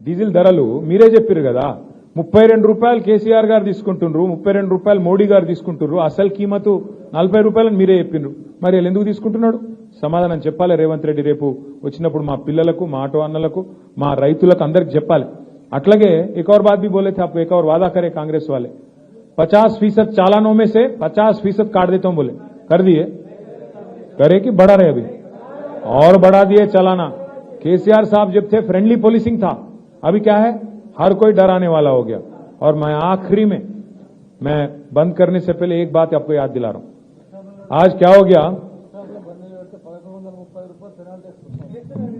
Diesel ధరలు మీరే చెప్పారు కదా ముప్పై రెండు రూపాయలు కేసీఆర్ గారు తీసుకుంటుండ్రు ముప్పై రెండు రూపాయలు మోడీ గారు తీసుకుంటున్నారు అసలు కీమతు నలభై రూపాయలని మీరే చెప్పిండ్రు మరి వీళ్ళు ఎందుకు తీసుకుంటున్నాడు సమాధానం చెప్పాలి రేవంత్ రెడ్డి రేపు వచ్చినప్పుడు మా పిల్లలకు మా ఆటో అన్నలకు మా రైతులకు అందరికి చెప్పాలి అట్లాగే एक और बात भी बोले थे आपको एक और वादा करे कांग्रेस वाले पचास फीसद चालानों में से पचास फीसद काट देता हूं बोले कर दिए करे कि बढ़ा रहे अभी और बढ़ा दिए चलाना केसीआर साहब जब थे फ्रेंडली पोलिसिंग था अभी क्या है हर कोई डराने वाला हो गया और मैं आखिरी में मैं बंद करने से पहले एक बात आपको याद दिला रहा हूं आज क्या हो गया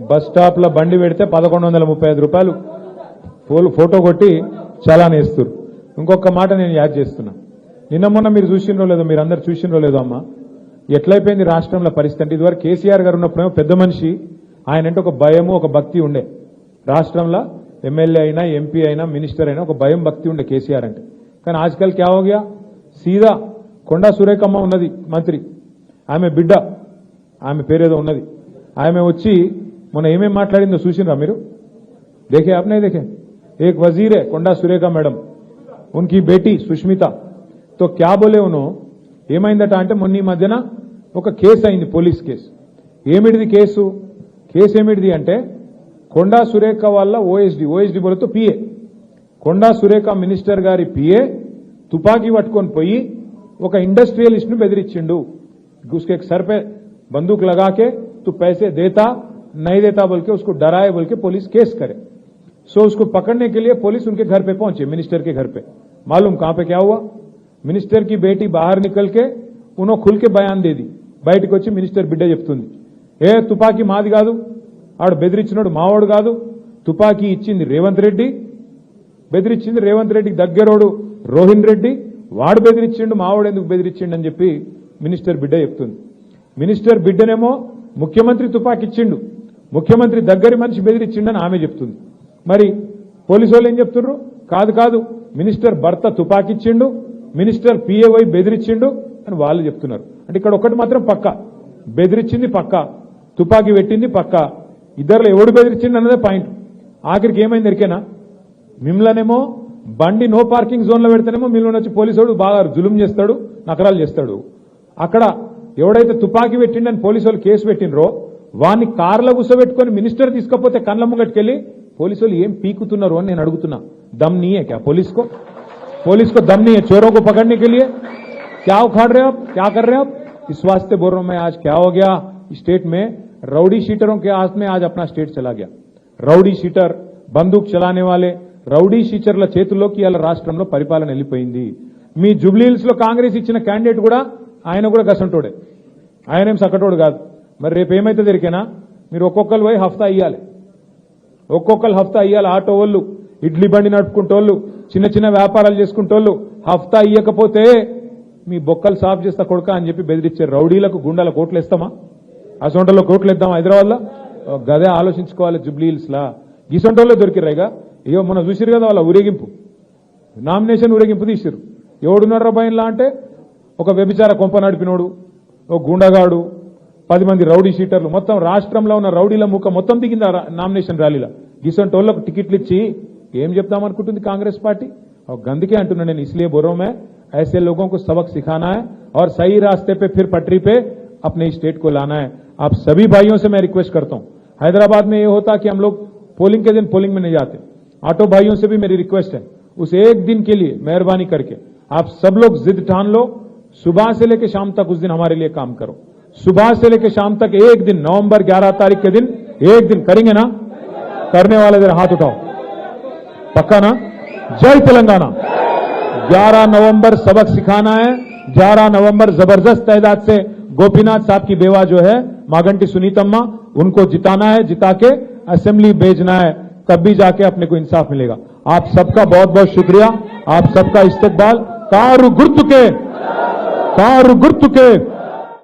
బస్ స్టాప్ లో బండి పెడితే పదకొండు వందల ముప్పై ఐదు రూపాయలు ఫోల్- ఫోటో కొట్టి చలాన్ వేస్తారు ఇంకొక మాట నేను యాద్ చేస్తున్నా నిన్న మొన్న మీరు చూసినరో లేదో మీరు అందరు చూసినరో లేదో అమ్మా ఎట్లయిపోయింది రాష్ట్రంలో పరిస్థితి అంటే ఇదివరకు కేసీఆర్ గారు ఉన్నప్పుడేమో పెద్ద మనిషి ఆయన అంటే ఒక భయము ఒక భక్తి ఉండే రాష్ట్రంలో ఎమ్మెల్యే అయినా ఎంపీ అయినా మినిస్టర్ అయినా ఒక భయం భక్తి ఉండే కేసీఆర్ అంటే. కానీ ఆజ్కల్ క్యా హో గయా సీదా కొండా సురేఖమ్మ ఉన్నది మంత్రి. ఆమె బిడ్డ. ఆమె పేరేదో ఉన్నది. ఆమె వచ్చి మొన్న ఏమేమి మాట్లాడిందో చూసినరా మీరు? దేఖే ఆపనే దేఖే? ఏక్ వజీరే కొండా సురేఖ మేడం. ఉన్కి బేటీ సుష్మిత. తో క్యా బోలే ఏమైందట అంటే మొన్న ఈ మధ్యన ఒక కేసు అయింది పోలీస్ కేసు. ఏమిటిది కేసు? కేసు ఏమిటిది అంటే కొండా సురేఖ వల్ల OSD OSD బోలతో PA Konda Surekha minister గారి పిఏ తుపాకీ పట్టుకొని పోయి ఒక ఇండస్ట్రియలిస్ట్ ను బెదిరించిండు उसके सर पे बंदूक लगा के तू पैसे देता नहीं देता बोल के उसको डराए बोल के पुलिस केस करे सो उसको पकड़ने के लिए पुलिस उनके घर पे पहुंचे मिनिस्टर के घर पे मालूम कहां पे क्या हुआ మినిస్టర్ కి బేటీ బాహర్ నికల్ కే ఉనో ఖుల్ కే బయాన్ దేది బయటకు వచ్చి మినిస్టర్ బిడ్డ చెప్తుంది ఏ తుపాకీ మాది కాదు ఆడు బెదిరించినాడు మావాడు కాదు. తుపాకీ ఇచ్చింది రేవంత్ రెడ్డి. బెదిరించింది రేవంత్ రెడ్డికి దగ్గరోడు రోహిన్ రెడ్డి. వాడు బెదిరించిండు మావాడు ఎందుకు బెదిరించిండు అని చెప్పి మినిస్టర్ బిడ్డ చెప్తుంది. మినిస్టర్ బిడ్డనేమో ముఖ్యమంత్రి తుపాకీ ఇచ్చిండు. ముఖ్యమంత్రి దగ్గరి మనిషి బెదిరించిండని ఆమె చెప్తుంది. మరి పోలీసు వాళ్ళు ఏం చెప్తున్నారు కాదు కాదు. మినిస్టర్ భర్త తుపాకిచ్చిండు మినిస్టర్ పిఏవై బెదిరించిండు అని వాళ్ళు చెప్తున్నారు. అంటే ఇక్కడ ఒకటి మాత్రం పక్క. బెదిరించింది పక్క. తుపాకీ పెట్టింది పక్క. ఇద్దరులో ఎవడు బెదిరించిండు అన్నదే పాయింట్ ఆఖరికి ఏమైంది ఎరికేనా మిమ్మల్నేమో బండి నో పార్కింగ్ జోన్ లో పెడితేనేమో మిమ్మల్ని వచ్చి పోలీసు బాగా జులుం చేస్తాడు నకరాలు చేస్తాడు అక్కడ ఎవడైతే తుపాకీ పెట్టిండని పోలీసు వాళ్ళు కేసు పెట్టినరో వాన్ని కార్లో కూర్చోబెట్టుకొని మినిస్టర్ తీసుకపోతే కళ్ళ ముంగట్టుకెళ్లి పోలీసు వాళ్ళు ఏం పీకుతున్నారు అని నేను అడుగుతున్నా దమ్ నీయే క్యా పోలీస్ को पुलिस को दम नहीं है चोरों को पकड़ने के लिए क्या उखाड़ रहे हो आप क्या कर रहे हो आप इस वास्ते बोल रहा हूं मैं आज क्या हो गया स्टेट में रउडी शीटरों के हाथ में आज अपना स्टेट चला गया రౌడీ షీటర్ బందూక్ చలానే వాలే రౌడీ షీచర్ల చేతుల్లోకి ఇవాళ రాష్ట్రంలో పరిపాలన వెళ్ళిపోయింది మీ జుబ్లీహిల్స్ లో కాంగ్రెస్ ఇచ్చిన క్యాండిడేట్ కూడా ఆయన కూడా గసంటోడే ఆయనేం సకటోడు కాదు మరి రేపు ఏమైతే దొరికేనా మీరు ఒక్కొక్కరు పోయి హఫ్తా ఇయ్యాలి ఒక్కొక్కరు హఫ్తా ఇయ్యాలి ఆటో వాళ్ళు ఇడ్లీ బండి నడుపుకుంటోళ్ళు చిన్న చిన్న వ్యాపారాలు చేసుకుంటోళ్ళు హఫ్తా ఇయ్యకపోతే మీ బొక్కలు సాఫ్ చేస్తా కొడుక అని చెప్పి బెదిరించారు రౌడీలకు గుండాల కోట్లు ఇస్తామా అసొంటలో కోట్లు ఇద్దాం హైదరాబాద్ లో గదే ఆలోచించుకోవాలి జుబ్లీహిల్స్ లా గీసొంటోళ్ళే దొరికిరాయిగా అయ్యో మొన్న చూసిరు కదా వాళ్ళ ఊరేగింపు నామినేషన్ ఊరేగింపు తీసిరు ఎవడున్నారా భయంలా అంటే ఒక వ్యభిచార కొంప నడిపినోడు ఒక గుండగాడు పది మంది రౌడీ షీటర్లు మొత్తం రాష్ట్రంలో ఉన్న రౌడీల ముఖ మొత్తం దిగింది ఆ రా- నామినేషన్ ర్యాలీలో గిసంటి వాళ్ళకు టికెట్లు ఇచ్చి ఏం చెప్దామనుకుంటుంది కాంగ్రెస్ పార్టీ और गंदगी अंटूना ने इसलिए बोल रहा हूं मैं ऐसे लोगों को सबक सिखाना है और सही रास्ते पे फिर पटरी पे अपने स्टेट को लाना है आप सभी भाइयों से मैं रिक्वेस्ट करता हूँ। हैदराबाद में ये होता कि हम लोग पोलिंग के दिन पोलिंग में नहीं जाते। ऑटो भाइयों से भी मेरी रिक्वेस्ट है। उस एक दिन के लिए मेहरबानी करके आप सब लोग जिद ठान लो। सुबह से लेकर शाम तक उस दिन हमारे लिए काम करो। सुबह से लेकर शाम तक एक दिन, नवंबर 11 तारीख के दिन एक दिन करेंगे ना? करने वाले जरा हाथ उठाओ। पक्का ना? जय तेलंगाना। 11 नवंबर सबक सिखाना है। 11 नवंबर ज़बरदस्त तादाद से गोपीनाथ साहब की बेवा जो है, मागंटी सुनीतम्मा, उनको जिताना है जिता के असेंबली भेजना है, तब भी जाके अपने को इंसाफ मिलेगा। आप सबका बहुत बहुत शुक्रिया, आप सबका इस्तेबाल कारु गुर्त के कारु गुर्त के।